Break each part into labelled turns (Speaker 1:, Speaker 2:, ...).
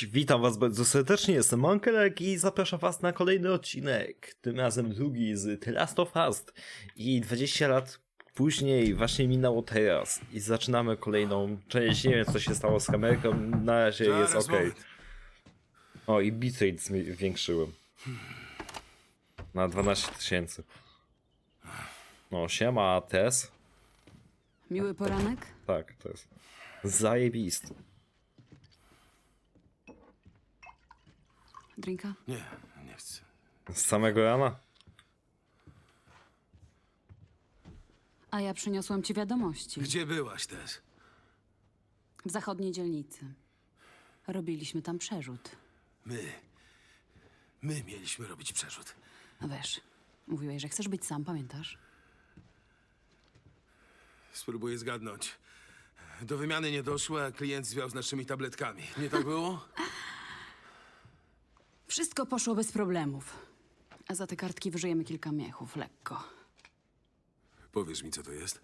Speaker 1: Cześć, witam was bardzo serdecznie, jestem Monkelek i zapraszam was na kolejny odcinek, tym razem drugi z The Last of Us i 20 lat później właśnie minęło teraz i zaczynamy kolejną część, nie wiem co się stało z kamerką, na razie jest ok. O i bitrate zwiększyłem na 12 tysięcy. No siema Tess,
Speaker 2: Miły poranek?
Speaker 1: tak to jest zajebisty.
Speaker 2: Drinka?
Speaker 3: Nie, nie chcę.
Speaker 1: Z samego rana?
Speaker 2: A ja przyniosłam ci wiadomości.
Speaker 3: Gdzie byłaś też?
Speaker 2: W zachodniej dzielnicy. Robiliśmy tam przerzut.
Speaker 3: My. My mieliśmy robić przerzut.
Speaker 2: No wiesz, mówiłeś, że chcesz być sam, pamiętasz?
Speaker 3: Spróbuję zgadnąć. Do wymiany nie doszło, a klient zwiał z naszymi tabletkami. Nie tak było?
Speaker 2: Wszystko poszło bez problemów. A za te kartki wyżyjemy kilka miechów, lekko.
Speaker 3: Powiesz mi, co to jest?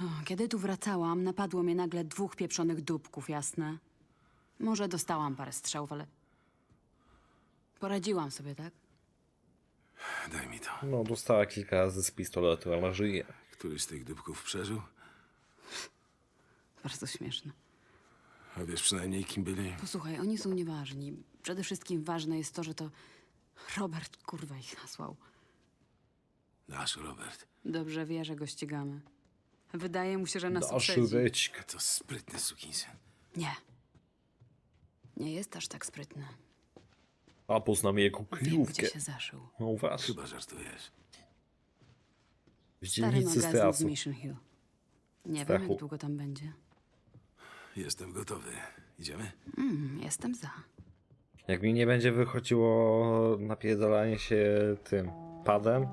Speaker 2: O, Kiedy tu wracałam, napadło mnie nagle dwóch pieprzonych dupków, jasne? Może dostałam parę strzałów, ale... Poradziłam sobie, tak?
Speaker 3: Daj mi to.
Speaker 1: No dostała kilka razy z pistoletu, ale żyje.
Speaker 3: Któryś z tych dupków przeżył?
Speaker 2: Bardzo śmieszne.
Speaker 3: A wiesz przynajmniej, kim byli?
Speaker 2: Posłuchaj, oni są nieważni. Przede wszystkim ważne jest to, że to Robert kurwa ich nasłał.
Speaker 3: Nasz Robert.
Speaker 2: Dobrze wie, że go ścigamy. Wydaje mu się, że nas uprzedzi.
Speaker 3: To sprytny sukinsyn.
Speaker 2: Nie. Nie jest aż tak sprytny.
Speaker 1: A poznamy jego
Speaker 2: Wiem,
Speaker 1: kryjówkę.
Speaker 2: gdzie się zaszył.
Speaker 1: No właśnie.
Speaker 3: Chyba żartujesz.
Speaker 1: W
Speaker 2: Stary
Speaker 1: dzielnicy
Speaker 2: magazyn z. Mission Hill. Nie
Speaker 1: Strachu.
Speaker 2: wiem, jak długo tam będzie.
Speaker 3: Jestem gotowy. Idziemy?
Speaker 2: Mm, jestem za.
Speaker 1: Jak mi nie będzie wychodziło napierdalanie się tym padem,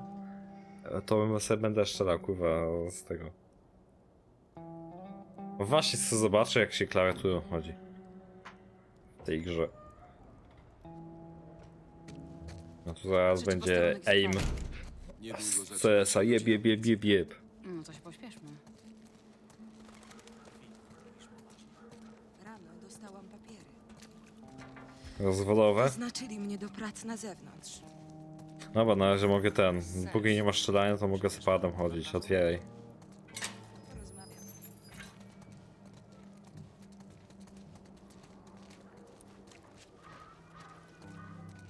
Speaker 1: to bym sobie będę strzelał kurwa z tego. No Właśnie chcę zobaczyć jak się klawiaturą chodzi. W tej grze. No tu zaraz będzie aim. CS-a jeb jeb jeb jeb jeb.
Speaker 2: No to się.
Speaker 4: Rano dostałam papiery.
Speaker 1: Rozwodowe?
Speaker 4: Znaczyli mnie do prac na zewnątrz.
Speaker 1: Dobra, na razie mogę ten. Póki nie ma strzelania, to mogę z padem chodzić. Otwieraj.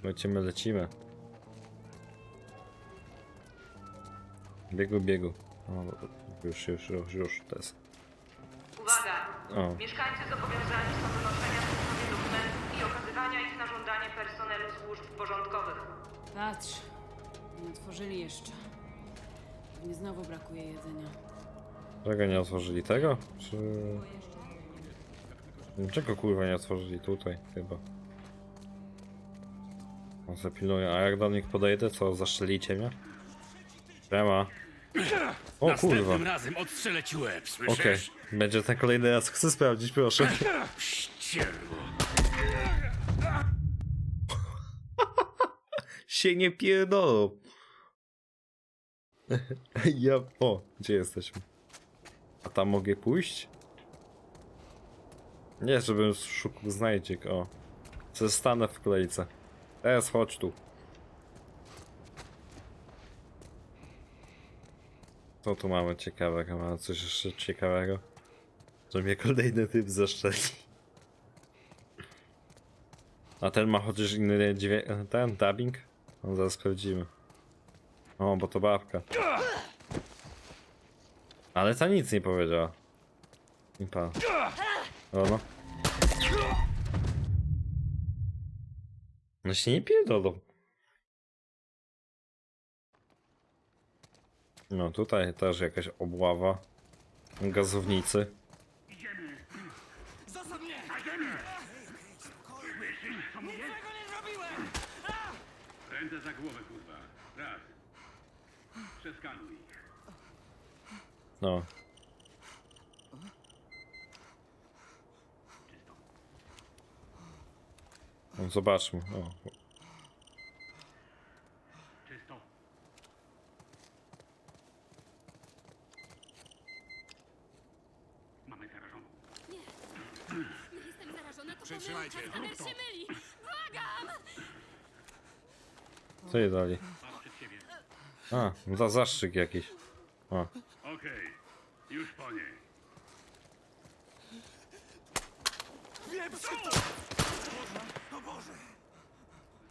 Speaker 1: Lecimy, lecimy. Biegu, biegu. O, już, już, już, już, to jest.
Speaker 5: Uwaga!
Speaker 1: O,
Speaker 5: Mieszkańcy zobowiązani są do noszenia przy sobie dokumentów okazywania ich na żądanie personelu służb porządkowych.
Speaker 2: Patrz. Nie otworzyli jeszcze. Pewnie znowu brakuje jedzenia.
Speaker 1: czego nie otworzyli tego? Czy... Czego kurwa nie otworzyli tutaj chyba? On zapilnuje, a jak do nich podejdę, co zaszczelicie mnie? Siema. O kurwa.
Speaker 6: Następnym razem odstrzelę ci łeb,
Speaker 1: Okej,
Speaker 6: słyszysz?
Speaker 1: będzie ten kolejny raz. Chcę sprawdzić, proszę.
Speaker 6: Ścierwo.
Speaker 1: Się nie pierdolą. ja... O, gdzie jesteśmy? A tam mogę pójść? Nie, żebym szukał znajdziek, o. Zostanę w kolejce. Teraz chodź tu. Co tu mamy ciekawego? Mamy coś jeszcze ciekawego? Że mnie kolejny typ zaszczeli. A ten ma chociaż inny dźwięk, ten dubbing? No zaraz sprawdzimy. O, bo to babka. Ale ta nic nie powiedziała. I pan. O no. No się nie pierdolą. No tutaj też jakaś obława. Gazownicy.
Speaker 6: Ręce za głowę, kurwa. Raz. Przeskanuj.
Speaker 1: No. No, zobaczmy. O.
Speaker 6: Czysto. Mamy zarażoną.
Speaker 7: Jestem zarażona, to pomyłka.
Speaker 3: Trzymajcie.
Speaker 1: Jej dali? A, za zastrzyk jakiś. O,
Speaker 6: Okej, już po niej.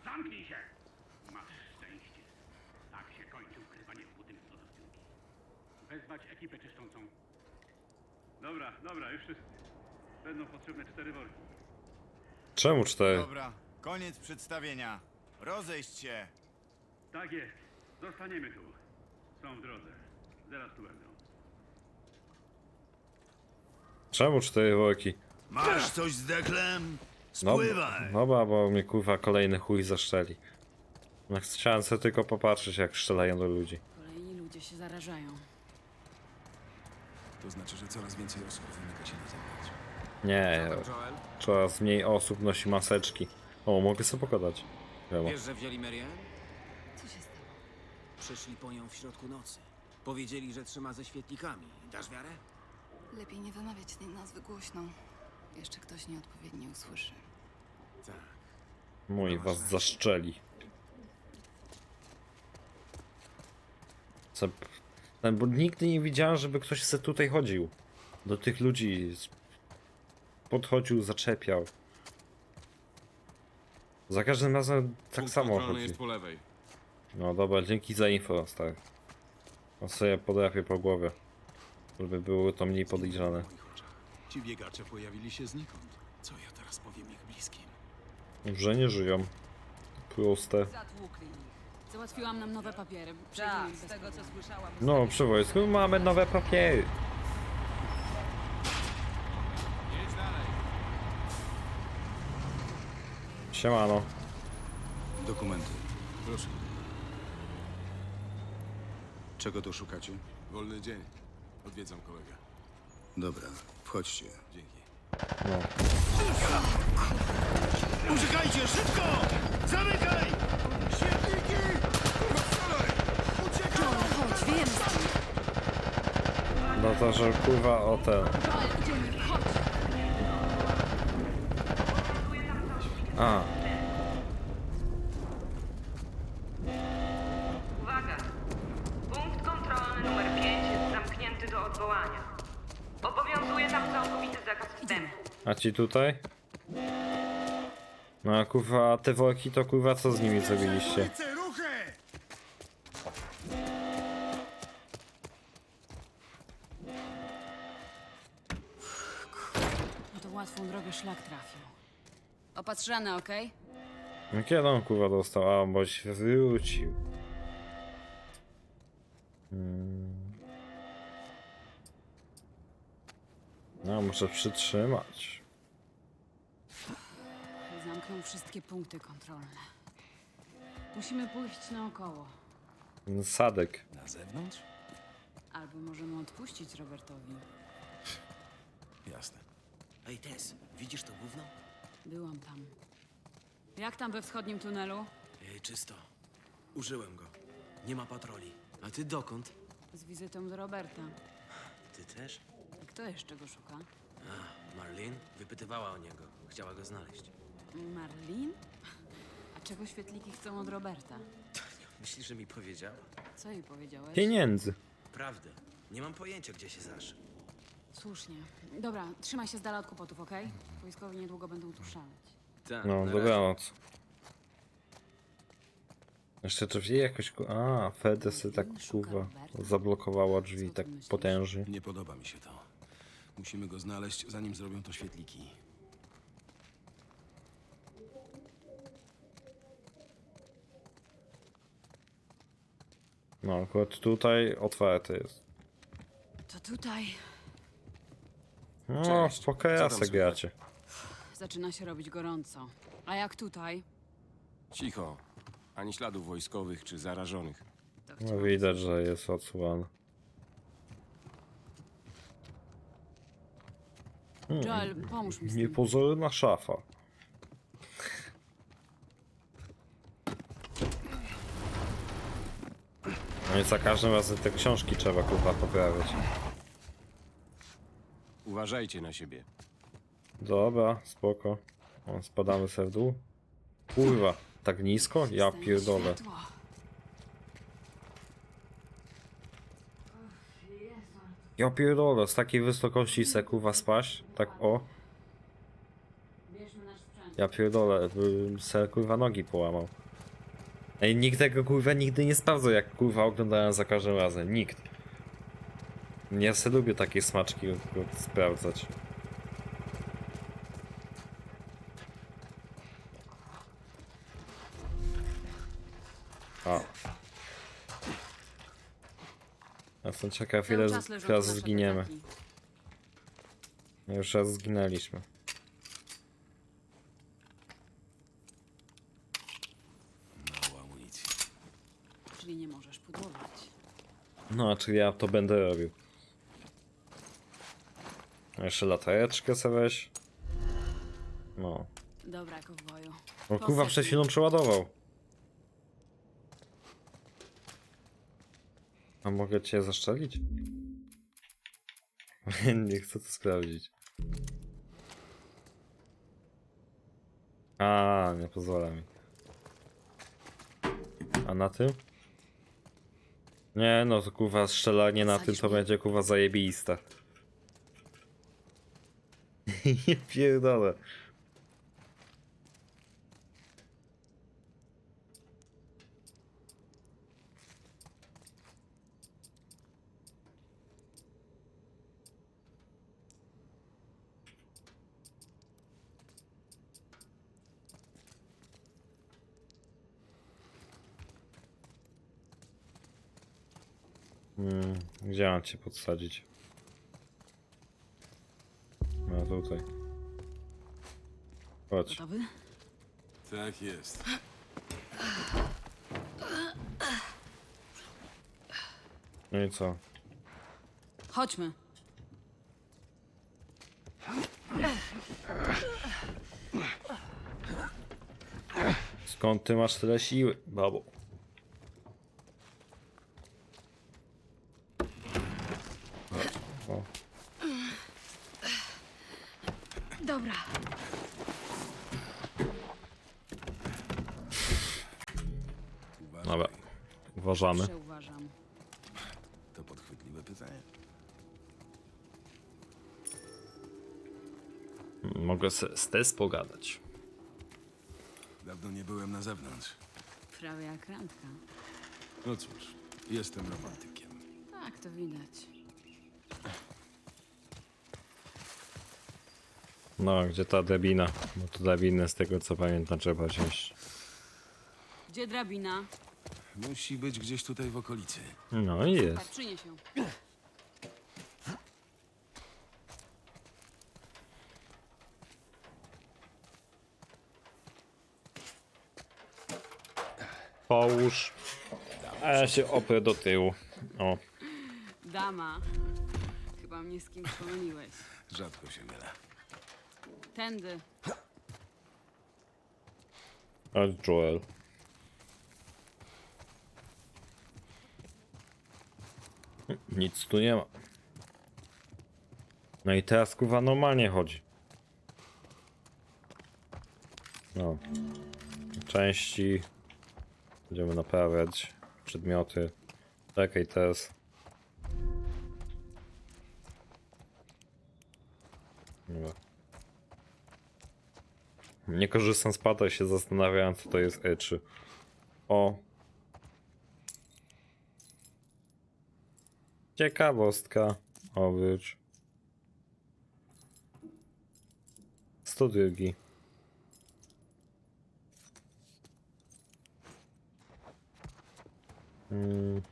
Speaker 6: Zamknij się! Masz szczęście. Tak się kończy ukrywanie w budynku do rozpiłki. Wezwać ekipę czyszczącą. Dobra, dobra, już wszyscy. Będą potrzebne cztery worki.
Speaker 1: czemu cztery?
Speaker 7: Dobra, koniec przedstawienia. Rozejść się.
Speaker 6: Tak jest. Zostaniemy tu. Są w drodze. Zaraz tu będą.
Speaker 1: Czemu cztery worki?
Speaker 7: Masz coś z deklem?
Speaker 1: No,
Speaker 7: Spływaj.
Speaker 1: no bo mnie kurwa kolejny chuj zaszczeli. No, chciałem sobie tylko popatrzeć jak strzelają do ludzi.
Speaker 2: Kolejni ludzie się zarażają.
Speaker 3: To znaczy, że coraz więcej osób wymyka się na zewnątrz.
Speaker 1: Nie,
Speaker 8: Joel,
Speaker 1: coraz mniej osób nosi maseczki. O, mogę sobie pogadać. Wiadomo.
Speaker 8: wiesz, że wzięli Marian? Przyszli po nią w środku nocy. Powiedzieli, że trzyma ze świetlikami. Dasz wiarę?
Speaker 9: Lepiej nie wymawiać tej nazwy głośno. Jeszcze ktoś nieodpowiednio usłyszy.
Speaker 8: Tak.
Speaker 1: Mój was zaszczeli. Co? Ten, bo nigdy nie widziałem, żeby ktoś se tutaj chodził. Do tych ludzi z- podchodził, zaczepiał. Za każdym razem tak samo chodzi.
Speaker 3: po lewej.
Speaker 1: No dobra, dzięki za info, stary. On sobie podrapię po głowie. Żeby było to mniej podejrzane.
Speaker 3: Ci biegacze pojawili się znikąd. Co ja teraz powiem ich bliskim?
Speaker 1: Że nie żyją. Proste.
Speaker 4: Zatłukli ich.
Speaker 2: Załatwiłam nam nowe papiery.
Speaker 4: Tak, z tego co słyszałam.
Speaker 1: No, przy wojsku mamy nowe papiery. Siemano.
Speaker 7: Dokumenty.
Speaker 3: Proszę.
Speaker 7: Czego tu szukacie?
Speaker 3: Wolny dzień. Odwiedzam kolegę.
Speaker 7: Dobra, wchodźcie.
Speaker 3: Dzięki.
Speaker 1: No.
Speaker 7: Uciekajcie, szybko! Zamykaj! Świetliki!
Speaker 9: Joel, chodź, wiem.
Speaker 1: No to, że kurwa o
Speaker 2: chodź!
Speaker 1: A,
Speaker 5: Uwaga! Punkt kontrolny numer 5 jest zamknięty do odwołania. Obowiązuje tam całkowity zakaz wstępu.
Speaker 1: a ci tutaj? No a kurwa, a te worki to kurwa co z nimi zrobiliście?
Speaker 2: No to łatwą drogę szlak trafił. Opatrzane, okej?
Speaker 1: No kiedy on kurwa dostał? A, bo się wrócił. Hmm. No, muszę przytrzymać.
Speaker 2: Zamknął wszystkie punkty kontrolne. Musimy pójść naokoło.
Speaker 1: Sadek.
Speaker 3: Na zewnątrz?
Speaker 2: Albo możemy odpuścić Robertowi.
Speaker 3: Jasne.
Speaker 8: Ej, Tess, widzisz to gówno?
Speaker 2: Byłam tam. Jak tam we wschodnim tunelu?
Speaker 8: Ej, czysto. Użyłem go. Nie ma patroli. A ty dokąd?
Speaker 2: Z wizytą do Roberta.
Speaker 8: Ty też?
Speaker 2: A Kto jeszcze go szuka?
Speaker 8: A, Marlene wypytywała o niego. Chciała go znaleźć.
Speaker 2: Marlin? A czego świetliki chcą od Roberta?
Speaker 8: Myślisz, że mi powiedziała?
Speaker 2: Co jej powiedziałeś?
Speaker 1: Pieniędzy.
Speaker 8: Prawdę. Nie mam pojęcia, gdzie się zaszył.
Speaker 2: Słusznie. Dobra, trzymaj się z dala od kłopotów, okej? Wojskowi niedługo będą tu szaleć.
Speaker 8: Tak,
Speaker 1: No,
Speaker 8: na
Speaker 1: dobranoc. Jeszcze drzwi jakoś... ku- A, Fedy sobie tak kurwa zablokowała drzwi tak potężnie.
Speaker 3: Nie podoba mi się to. Musimy go znaleźć, zanim zrobią to świetliki.
Speaker 1: No, akurat tutaj otwarte jest.
Speaker 2: To tutaj
Speaker 1: No,
Speaker 3: Cześć. Co tam
Speaker 1: se
Speaker 3: słychać?
Speaker 1: gracie.
Speaker 2: zaczyna się robić gorąco. A jak tutaj?
Speaker 10: Cicho. Ani śladów wojskowych czy zarażonych.
Speaker 2: To
Speaker 1: No
Speaker 2: chciałam-
Speaker 1: widać, że jest odsłon.
Speaker 2: Joel, pomóż mi z tym.
Speaker 1: Niepozorna szafa. I za każdym razem te książki trzeba kurwa poprawiać.
Speaker 10: Uważajcie na siebie.
Speaker 1: Dobra, spoko. O, spadamy sobie w dół. Kurwa, tak nisko? Ja pierdolę.
Speaker 2: światło.
Speaker 1: Ja pierdolę, z takiej wysokości se kurwa spaść. Tak o. Ja pierdolę, bym se kurwa nogi połamał. Ej, nikt tego kurwa nigdy nie sprawdzał, jak kurwa oglądałem za każdym razem. Nikt. Ja se lubię takie smaczki sprawdzać. A. Jestem ciekaw
Speaker 2: Cały
Speaker 1: ile
Speaker 2: czas leżą
Speaker 1: teraz
Speaker 2: nasze
Speaker 1: zginiemy. Już raz zginęliśmy.
Speaker 10: Mało amunicji.
Speaker 2: Czyli nie możesz pudłować.
Speaker 1: No, czyli ja to będę robił. Jeszcze latareczkę sobie weź. No.
Speaker 2: Dobra, kowboju.
Speaker 1: O kurwa, przed chwilą przeładował. A mogę cię zaszczelić? Nie chcę to sprawdzić. A, nie pozwala mi. A na tym? Nie, no to kurwa strzelanie na tym to będzie kurwa zajebiste. Nie pierdolę. Hmm, cię podsadzić? No tutaj. Chodź.
Speaker 2: Gotowy?
Speaker 10: Tak jest.
Speaker 1: No i co?
Speaker 2: Chodźmy.
Speaker 1: Skąd ty masz tyle siły, babo? O,
Speaker 2: Dobra.
Speaker 1: dobra. Uważamy.
Speaker 2: Przeuważam.
Speaker 10: To podchwytliwe pytanie.
Speaker 1: Mogę se z Tess pogadać.
Speaker 10: Dawno nie byłem na zewnątrz.
Speaker 2: Prawie jak randka.
Speaker 10: No cóż, jestem romantykiem.
Speaker 2: Tak, to widać.
Speaker 1: No, gdzie ta drabina? No to drabinę z tego co pamiętam trzeba wziąć.
Speaker 2: Gdzie drabina?
Speaker 10: Musi być gdzieś tutaj w okolicy.
Speaker 1: No i
Speaker 2: Tak,
Speaker 1: jest.
Speaker 2: przynieś ją.
Speaker 1: Połóż. A ja się oprę do tyłu. O.
Speaker 2: Dama. Chyba mnie z kimś pomyliłeś.
Speaker 10: Rzadko się mylę.
Speaker 2: Tędy.
Speaker 1: A Joel. Nic tu nie ma. No i teraz kurwa normalnie chodzi. No. Części. Będziemy naprawiać. Przedmioty. Czekaj teraz. Dobra. Nie korzystam z pada i się zastanawiałem co to jest E3. O. Ciekawostka. Obróć. 102. Hmm.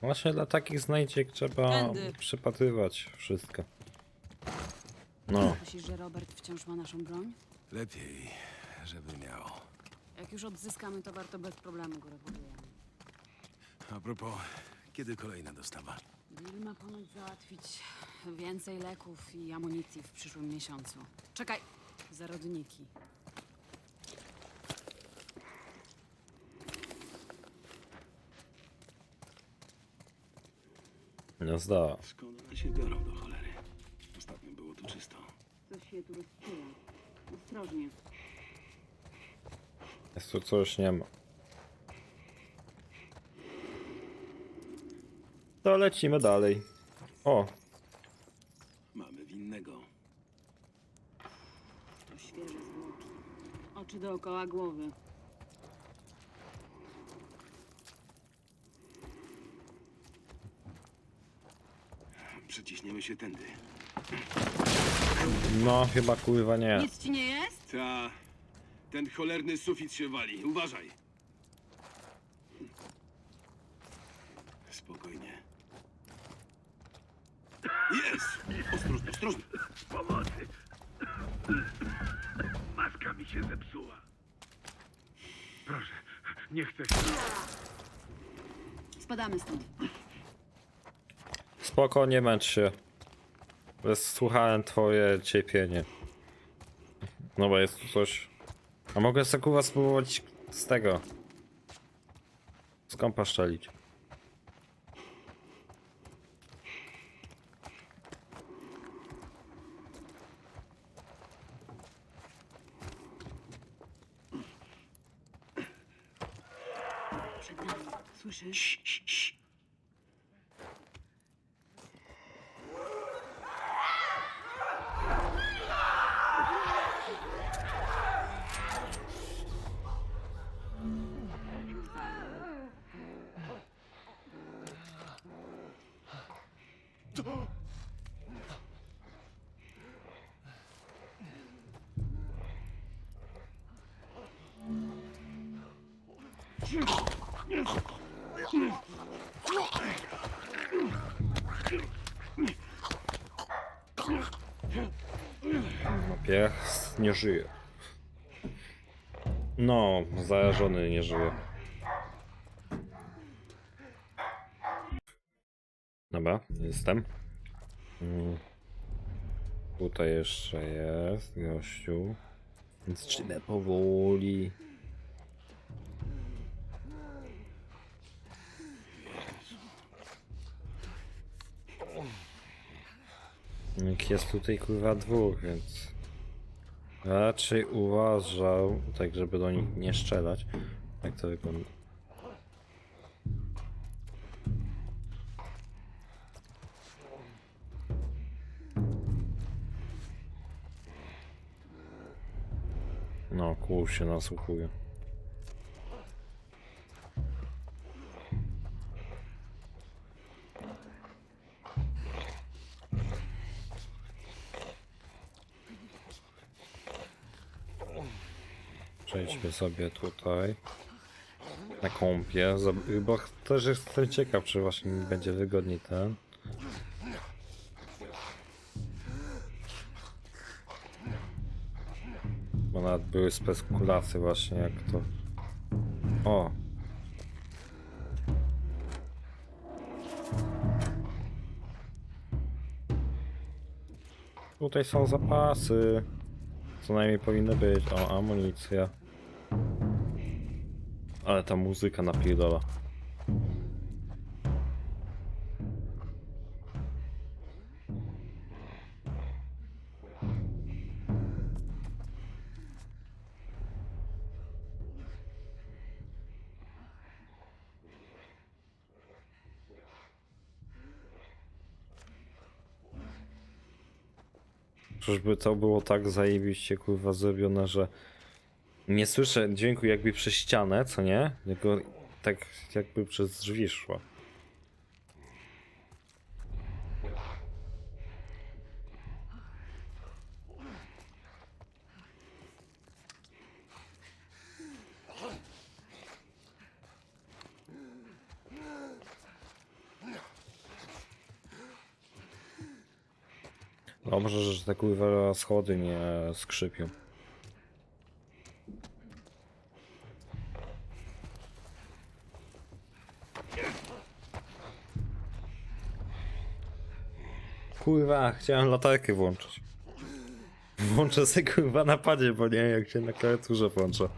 Speaker 1: Właśnie dla takich znajdziek trzeba
Speaker 2: Tędy.
Speaker 1: przypatrywać wszystko. No.
Speaker 2: Myślisz, że Robert wciąż ma naszą broń?
Speaker 10: Lepiej, żeby miał.
Speaker 2: Jak już odzyskamy to bez problemu go regulujemy.
Speaker 10: A propos, kiedy kolejna dostawa?
Speaker 2: Bill ma ponoć załatwić więcej leków i amunicji w przyszłym miesiącu. Czekaj! Zarodniki.
Speaker 1: Nie zda.
Speaker 6: Skąd one się biorą do cholery? Ostatnio było tu czysto.
Speaker 2: Coś się tu rozczuwa. Ostrożnie.
Speaker 1: Jest tu coś, nie ma. To lecimy dalej. O,
Speaker 10: Mamy winnego.
Speaker 2: To świeże zwłoki. Oczy dookoła głowy.
Speaker 10: Przeciśniemy się tędy.
Speaker 1: no chyba kurwa nie.
Speaker 2: Nic ci nie jest?
Speaker 10: Ta... Ten cholerny sufit się wali. Uważaj. Spokojnie. Jest! Ostrożnie, ostrożnie.
Speaker 6: Pomocy! Maska mi się zepsuła. Proszę, nie chcę się...
Speaker 2: Spadamy stąd.
Speaker 1: Spoko, nie męcz się. Słuchałem twoje cierpienie. No bo jest tu coś. A mogę sobie kurwa spróbować z tego. Z kąpa szczelić.
Speaker 2: Przed nami. Słyszysz?
Speaker 1: No pies nie żyje. No, zarażony nie żyje. Dobra, jestem. Mm. Tutaj jeszcze jest gościu. Więc trzymaj powoli. Jak jest tutaj kurwa dwóch, więc raczej uważał, tak żeby do nich nie strzelać. Jak to wygląda? No, kół się nasłuchuje. Przejdźmy sobie tutaj. Na kąpie, bo też jestem ciekaw, czy właśnie będzie wygodniej ten. Nawet były spekulacje właśnie jak to... O! Tutaj są zapasy. Co najmniej powinny być. O, amunicja. Ale ta muzyka napierdala. Czyżby to było tak zajebiście kurwa zrobione, że nie słyszę dźwięku jakby przez ścianę, co nie? Tylko tak jakby przez drzwi szła. Dobrze, że te kurwa schody nie skrzypią. Kurwa, chciałem latarkę włączyć. Włączę sobie kurwa na padzie, bo nie jak się na klawiaturze włącza.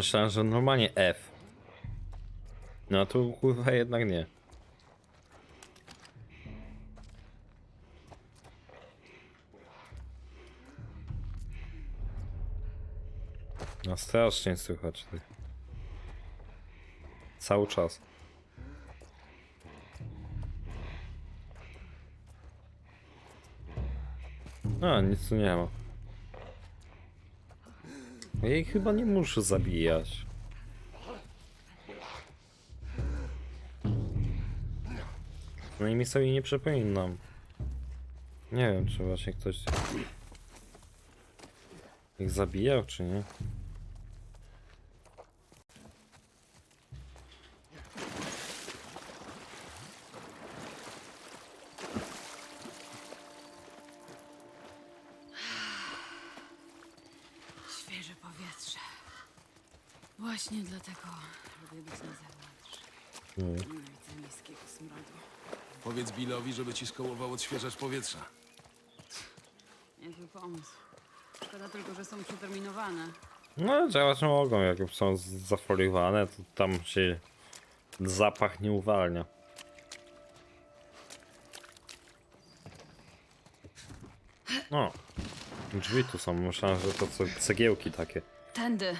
Speaker 1: Myślałem, że normalnie F. No tu kurwa jednak nie. No strasznie słychać tych. Cały czas. A, nic tu nie ma. Jej chyba nie muszę zabijać. No i mi sobie nie przypominam. Nie wiem, czy właśnie ktoś ich zabijał, czy nie.
Speaker 3: Ci skołował odświeżacz powietrza.
Speaker 2: Niezły pomysł. Szkoda tylko, że są przeterminowane.
Speaker 1: No, działać mogą, jak już są z- zafoliowane, to tam się zapach nie uwalnia. O, drzwi tu są, myślałem, że to co cegiełki takie.
Speaker 2: Tędy.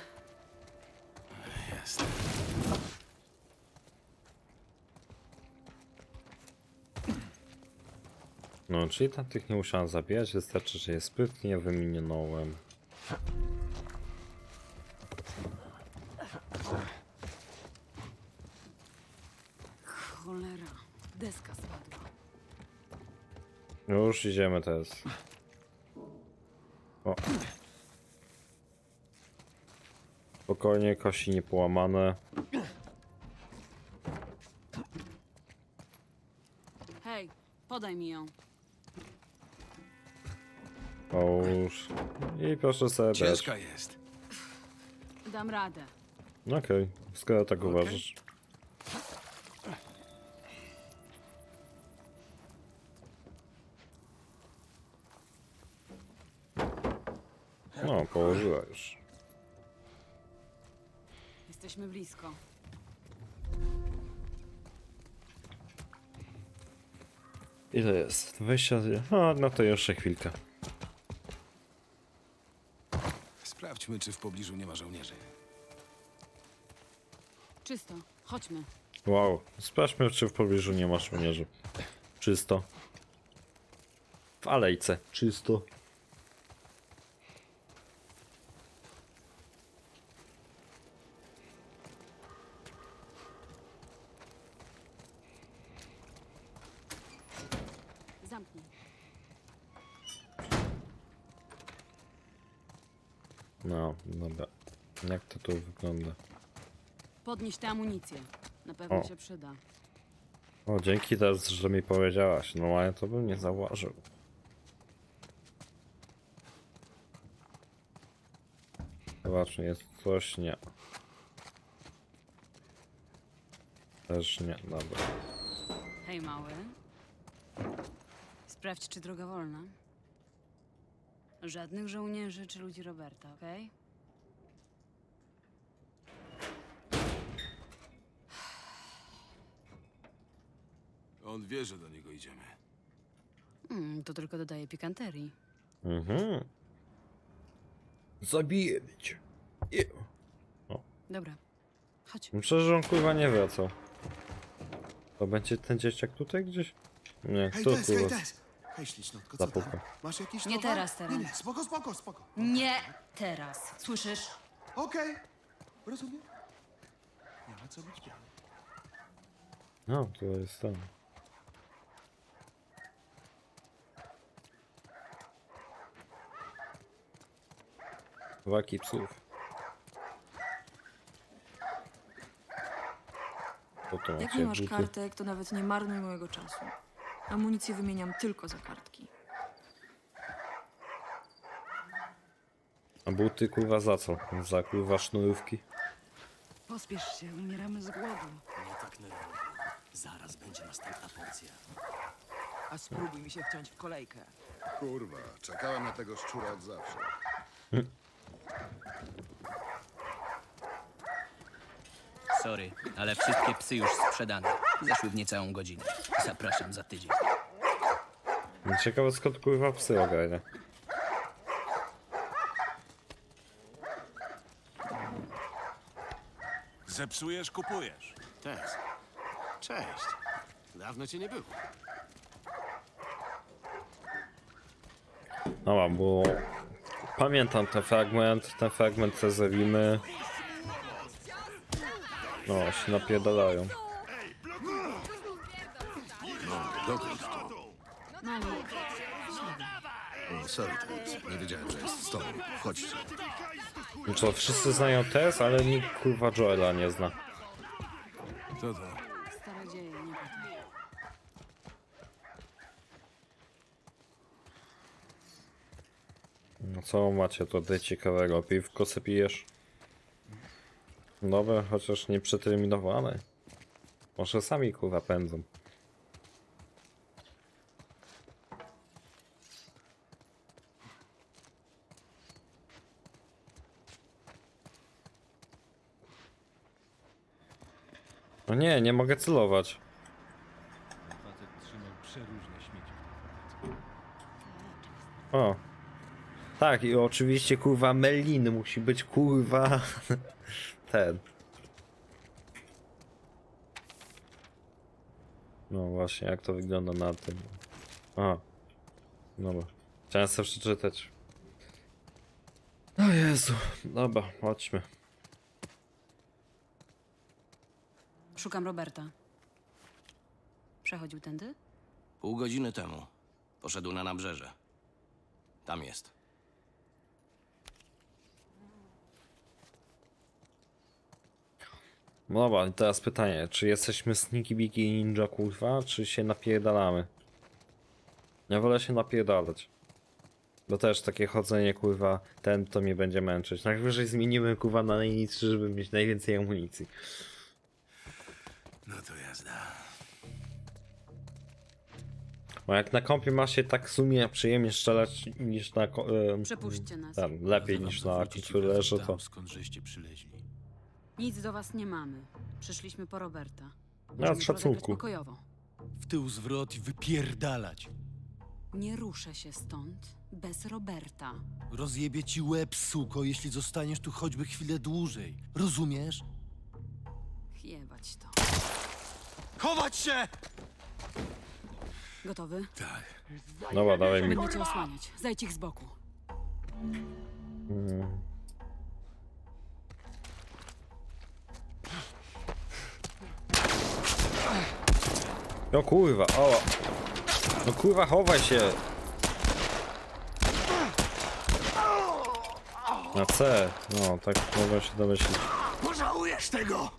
Speaker 1: No, czyli tam tych nie musiałem zabijać, wystarczy, że je sprytnie wyminąłem.
Speaker 2: Cholera. Deska spadła.
Speaker 1: Już idziemy teraz. O. Spokojnie, kości nie połamane.
Speaker 2: Hej, podaj mi ją.
Speaker 1: Połóż. I proszę sobie dać.
Speaker 3: Ciężka jest.
Speaker 2: Dam radę.
Speaker 1: Okej, skoro tak uważasz. No, położyła już.
Speaker 2: Jesteśmy blisko.
Speaker 1: Ile jest? 20. A, no to jeszcze chwilkę.
Speaker 3: Sprawdźmy, czy w pobliżu nie ma żołnierzy.
Speaker 2: Czysto. Chodźmy.
Speaker 1: Wow, sprawdźmy, czy w pobliżu nie ma żołnierzy. Czysto. W alejce. Czysto.
Speaker 2: Zamknij.
Speaker 1: No, dobra. Jak to tu wygląda?
Speaker 2: Podnieś tę amunicję. Na pewno
Speaker 1: O.
Speaker 2: się przyda.
Speaker 1: O, dzięki też, że mi powiedziałaś. No, ale to bym nie zauważył. Zobaczmy, jest coś? Nie. Też nie, dobra.
Speaker 2: Hej, mały. Sprawdź, czy droga wolna. Żadnych żołnierzy czy ludzi Roberta, okej?
Speaker 3: On wie, że do niego idziemy.
Speaker 2: Mm, to tylko dodaje pikanterii.
Speaker 1: Mhm. Zabiję cię.
Speaker 2: Dobra, chodź.
Speaker 1: Myślę, że on kurwa nie wracał. To będzie ten dzieciak tutaj gdzieś? Nie,
Speaker 11: Hej,
Speaker 1: tu
Speaker 11: Tess, hej,
Speaker 1: kurwa.
Speaker 11: Tess! Hej, ślicznotka, co
Speaker 1: Zapuka.
Speaker 11: tam? Masz jakiś
Speaker 2: Nie
Speaker 11: towar?
Speaker 2: teraz, teraz.
Speaker 11: Nie, nie, spoko, spoko, spoko.
Speaker 2: Nie teraz, słyszysz?
Speaker 11: Okej, rozumiem. Nie ma co być biały.
Speaker 1: No, to jest tam. Waki psów. Co to
Speaker 12: Jak nie masz
Speaker 1: Buty?
Speaker 12: kartek, to nawet nie marnuj mojego czasu. Amunicję wymieniam tylko za kartki.
Speaker 1: A buty kurwa za co? Za kurwa sznurówki?
Speaker 2: Pospiesz się, umieramy z głodu.
Speaker 8: Nie tak nerwowo. Zaraz będzie następna porcja.
Speaker 4: A spróbuj mi się wciąć w kolejkę.
Speaker 11: Kurwa, czekałem na tego szczura od zawsze.
Speaker 8: Sorry, ale wszystkie psy już sprzedane. Zeszły w niecałą godzinę. Zapraszam za tydzień.
Speaker 1: Ciekawe skąd kurwa psy ogarnia.
Speaker 10: Zepsujesz, kupujesz.
Speaker 11: Tess. Cześć. Dawno cię nie było.
Speaker 1: No bo pamiętam ten fragment, ten fragment cezarimy. No, się napierdalają.
Speaker 11: Dokąd to? O, sorry. Nie wiedziałem, że jest z tobą. Chodźcie.
Speaker 1: No co, wszyscy znają Tess, ale nikt kurwa Joela nie zna.
Speaker 3: Co to?
Speaker 2: Stare dzieje, nie pytaj.
Speaker 1: No co macie tutaj ciekawego? Piwko se pijesz? Nowe, chociaż nie przeterminowane. Może sami kurwa pędzą. No nie, nie mogę celować. O. Tak, i oczywiście kurwa Melin musi być kurwa ten. No właśnie, jak to wygląda na tym. A. Dobra. Chciałem sobie przeczytać. O Jezu. Dobra, chodźmy.
Speaker 2: Szukam Roberta. Przechodził tędy?
Speaker 8: Pół godziny temu poszedł na nabrzeże. Tam jest.
Speaker 1: No Dobra, i teraz pytanie, czy jesteśmy sneaky biki ninja kurwa, czy się napierdalamy? Ja wolę się napierdalać. Bo też takie chodzenie kurwa, ten to mnie będzie męczyć. Najwyżej zmienimy kurwa na najniższy, żeby mieć najwięcej amunicji.
Speaker 3: No to jazda.
Speaker 1: Bo jak na kompie ma się tak w sumie przyjemnie strzelać niż na... ko-
Speaker 2: Przepuśćcie nas.
Speaker 1: Tam, lepiej niż na kontrolerze to...
Speaker 10: skąd żeście przyleźli.
Speaker 2: Nic do was nie mamy. Przyszliśmy po Roberta.
Speaker 1: No,
Speaker 2: Musimy porozmawiać
Speaker 1: szacunku.
Speaker 2: Pokojowo.
Speaker 10: W tył zwrot i wypierdalać.
Speaker 2: Nie ruszę się stąd bez Roberta.
Speaker 10: Rozjebie ci łeb, suko, jeśli zostaniesz tu choćby chwilę dłużej. Rozumiesz?
Speaker 2: Jebać to.
Speaker 10: Chować się!
Speaker 2: Gotowy?
Speaker 3: Tak.
Speaker 1: Dobra, dawaj mi.
Speaker 2: Będę cię osłaniać. Zajdź ich z boku.
Speaker 1: Mm. No kurwa, o. No kurwa, chowaj się. Na C. No, tak mogę się domyślić.
Speaker 11: Pożałujesz tego!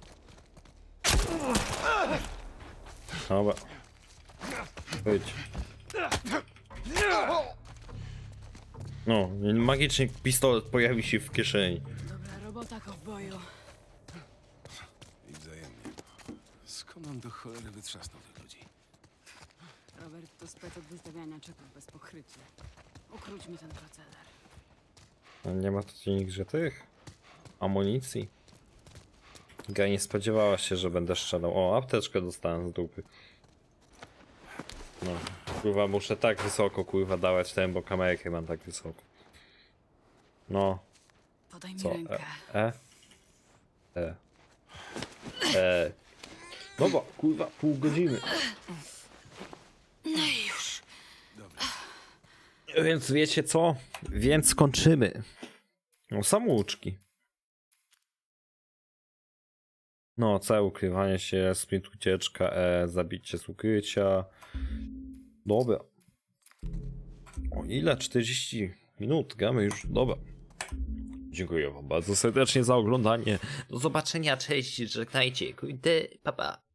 Speaker 1: Dobra. Wyjdź. No, magicznie pistolet pojawi się w kieszeni.
Speaker 2: Dobra robota, kowboju.
Speaker 3: I wzajemnie. Skąd on do cholery wytrzasnął?
Speaker 2: Robert to spec od wystawiania czeków bez pokrycia. Ukróćmy ten proceder.
Speaker 1: A nie ma tutaj nigdzie tych amunicji. Ga nie spodziewała się, że będę strzelał. O, apteczkę dostałem z dupy. No, kurwa, muszę tak wysoko, kurwa, dawać ten, bo kamerkę mam tak wysoko. No,
Speaker 2: Podaj mi
Speaker 1: co?
Speaker 2: rękę.
Speaker 1: E? E? E? E? Dobra, kurwa, pół godziny.
Speaker 2: No i już.
Speaker 1: Więc wiecie co? Więc kończymy. No, samouczki. No, całe ukrywanie się, sprint ucieczka, e, zabicie z ukrycia. Dobra. O ile? 40 minut, gramy już. Dobra. Dziękuję wam bardzo serdecznie za oglądanie. Do zobaczenia, cześć, żegnajcie. Kurde, pa pa.